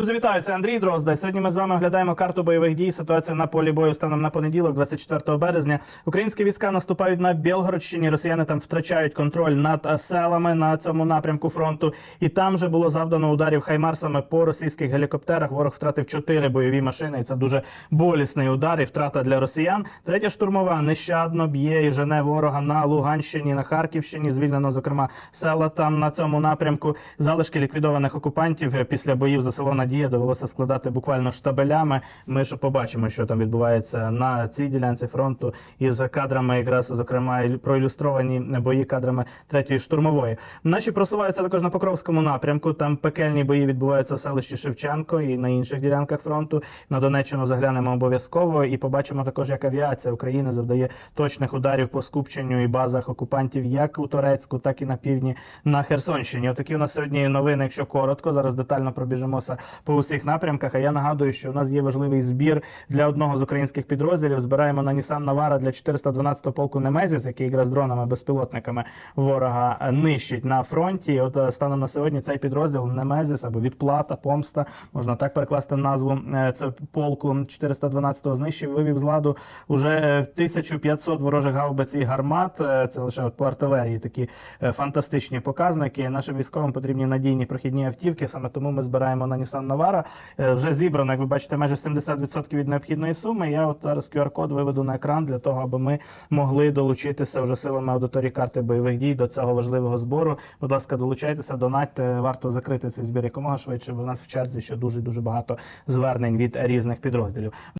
Друзі, вітаю, це Андрій Дрозда. Сьогодні ми з вами оглядаємо карту бойових дій. Ситуацію на полі бою станом на понеділок, 24 березня. Українські війська наступають на Білгородщині. Росіяни там втрачають контроль над е, селами на цьому напрямку фронту. І там же було завдано ударів хаймарсами по російських гелікоптерах. Ворог втратив чотири бойові машини. І це дуже болісний удар і втрата для росіян. Третя штурмова нещадно б'є і жене ворога на Луганщині, на Харківщині. Звільнено зокрема села там на цьому напрямку. Залишки ліквідованих окупантів е, після боїв за село Надія довелося складати буквально штабелями. Ми ж побачимо, що там відбувається на цій ділянці фронту із кадрами, якраз зокрема і проілюстровані бої кадрами третьої штурмової. Наші просуваються також на Покровському напрямку. Там пекельні бої відбуваються в селищі Шевченко і на інших ділянках фронту. На Донеччину заглянемо обов'язково і побачимо також, як авіація України завдає точних ударів по скупченню і базах окупантів, як у Турецьку, так і на півдні на Херсонщині. Отакі у нас сьогодні новини, якщо коротко. Зараз детально пробіжимося по усіх напрямках. А я нагадую, що у нас є важливий збір для одного з українських підрозділів. Збираємо на Nissan Navara для 412 полку Немезіс, який якраз дронами безпілотниками ворога нищить на фронті. От е, станом на сьогодні цей підрозділ Немезіс або відплата, помста можна так перекласти назву. е, Це полку 412-го знищив, вивів з ладу уже е, 1500 ворожих гаубиць і гармат. Е, Це лише от по артилерії такі фантастичні показники. Нашим військовим потрібні надійні прохідні автівки. Саме тому ми збираємо на Nissan Navara. Е, Вже зібрано, як ви бачите, майже 70% від необхідної суми. Я от зараз QR-код виведу на екран для того, аби ми могли долучитися вже силами аудиторії карти бойових дій до цього важливого збору. Будь ласка, долучайтеся, донатьте. Варто закрити цей збір якомога швидше, бо в нас в черзі ще дуже дуже багато звернень від різних підрозділів.